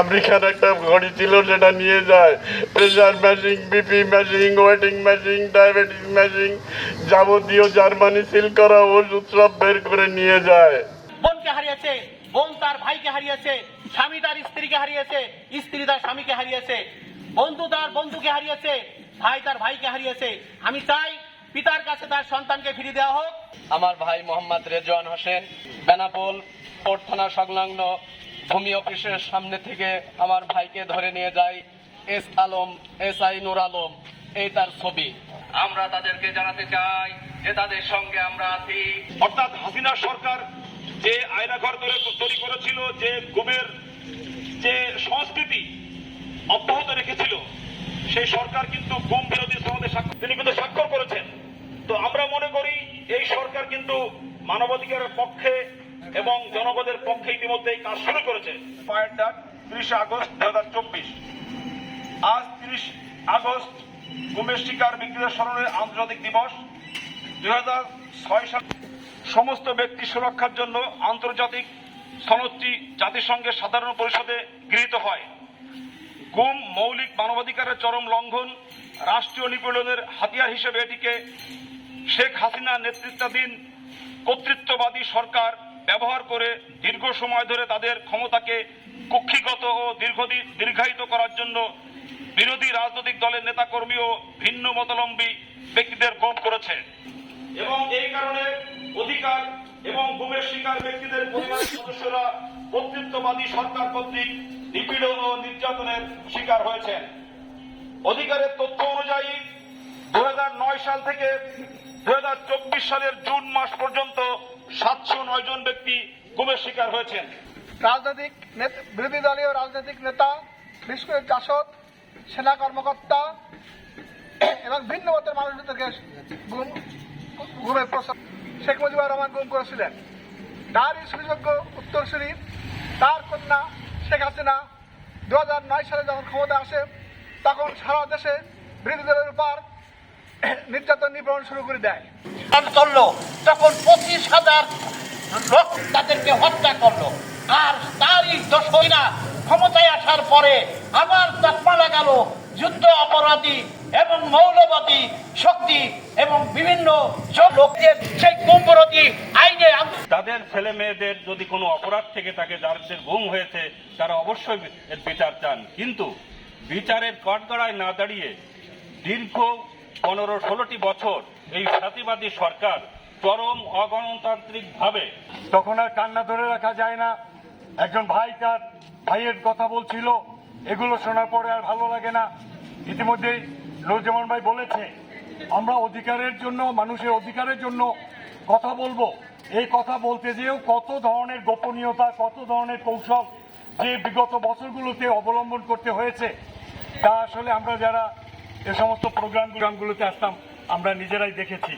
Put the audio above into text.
আমেরিকার একটা ঘড়ি ছিল সেটা নিয়ে যায়। Pressure machine BP machine weighting machine diabetes machine যাবতীয় জার্মানি সিল করা ওষুধ সব বের করে নিয়ে যায়। বোনকে হারিয়েছে বোন তার ভাইকে হারিয়েছে স্বামী তার স্ত্রীকে হারিয়েছে স্ত্রী তার স্বামীকে হারিয়েছে বন্ধু তার বন্ধুকে হারিয়েছে ভাই তার ভাইকে হারিয়েছে। আমি চাই পিতার কাছে তার সন্তানকে ফিরিয়ে দেওয়া হোক। আমার ভাই মোহাম্মদ রেজওয়ান হোসেন বেনাপোল কোর্ট থানা সংলগ্ন ভূমি অফিসের সামনে থেকে আমার ভাইকে ধরে নিয়ে যায় S Alam S I Nur Alam এই তার ছবি। আমরা তাদেরকে জানাতে চাই যে তাদের সঙ্গে আমরা আছি। অর্থাৎ হাসিনা সরকার যে আয়নাঘর তৈরি তৈরি করেছিল যে গুমের যে সংস্কৃতি অব্যাহত রেখেছিল সেই সরকার কিন্তু গুম বিরোধী সনদে তিনি কিন্তু স্বাক্ষর করেছেন। তো আমরা মনে করি এই সরকার কিন্তু মানবাধিকারের পক্ষে এবং জনগণের পক্ষে ইতিমধ্যেই কাজ শুরু করেছে। পয়েন্ট ডাক তিরিশে আগস্ট দু হাজার চব্বিশ। আজ তিরিশ আগস্ট গুমের শিকার ব্যক্তিদের স্মরণে আন্তর্জাতিক দিবস। দুই হাজার ছয় সাল সমস্ত ব্যক্তি সুরক্ষার জন্য আন্তর্জাতিক সনদটি জাতিসংঘের সাধারণ পরিষদে গৃহীত হয়। গুম মৌলিক মানবাধিকারের চরম লঙ্ঘন, রাষ্ট্রীয় নিপীড়নের হাতিয়ার হিসেবে এটিকে শেখ হাসিনা নেতৃত্বাধীন কর্তৃত্ববাদী সরকার ব্যবহার করে দীর্ঘ সময় ধরে তাদের ক্ষমতাকে কুক্ষিগত ও দীর্ঘদিন দীর্ঘায়িত করার জন্য বিরোধী রাজনৈতিক দলের নেতাকর্মী ও ভিন্ন মতালম্বী ব্যক্তিদের গুম করেছে। এবং এই কারণে অধিকার এবং গুমের শিকার ব্যক্তিদের পরিবারের সদস্যরা কর্তৃত্ববাদী সরকার কর্তৃক নিপীড়ন ও নির্যাতনের শিকার হয়েছেন। অধিকারের তথ্য অনুযায়ী দু হাজার নয় সাল থেকে দু হাজার চব্বিশ সালের জুন মাস পর্যন্ত সাতশো নয় জন ব্যক্তি গুমের শিকার হয়েছেন। রাজনৈতিক নেত- বিরোধী দলীয় রাজনৈতিক নেতা, বিশেষ করে জাসদ, সেনা কর্মকর্তা এবং ভিন্ন মতের মানুষদেরকে গুম, গুমের প্রস্তাব শেখ মুজিবুর রহমান গুম করেছিলেন। তারই সুযোগ্য উত্তরসূরি তার কন্যা শেখ হাসিনা দু সালে যখন ক্ষমতা আসে, তখন সারা দেশে বিরোধী দলের উপর নির্যাতন নিপীড়ন শুরু করে দেয়। আন্দোলন করল, তখন পঁচিশ হাজার লোক তাদেরকে হত্যা করল। আর তারই দশই না, ক্ষমতায় আসার পরে আবার চাকমা লাগাল যুদ্ধ অপরাধী এবং মৌলবাদী শক্তি এবং বিভিন্ন লোকদের সেই কুম্ভরতি আইনে আন- তাদের ছেলে মেয়েদের যদি কোনো অপরাধ থেকে থাকে, যাদের গুম হয়েছে, তারা অবশ্যই বিচার চান। কিন্তু বিচারের কটগড়ায় না দাঁড়িয়ে দীর্ঘ পনেরো ষোলোটি বছর এই ফাঁসিবাদী সরকার চরম অগণতান্ত্রিক ভাবে তখন আর কান্না ধরে রাখা যায় না। একজন ভাই তার ভাইয়ের কথা বলছিল, এগুলো শোনার পরে আর ভালো লাগে না। ইতিমধ্যেই নৌজামান ভাই বলেছে, আমরা অধিকারের জন্য, মানুষের অধিকারের জন্য কথা বলব। এই কথা বলতে যেও কত ধরনের গোপনীয়তা, কত ধরনের কৌশল যে বিগত বছরগুলোতে অবলম্বন করতে হয়েছে, তা আসলে আমরা যারা এ সমস্ত প্রোগ্রাম প্রোগ্রামগুলোতে আসতাম আমরা নিজেরাই দেখেছি।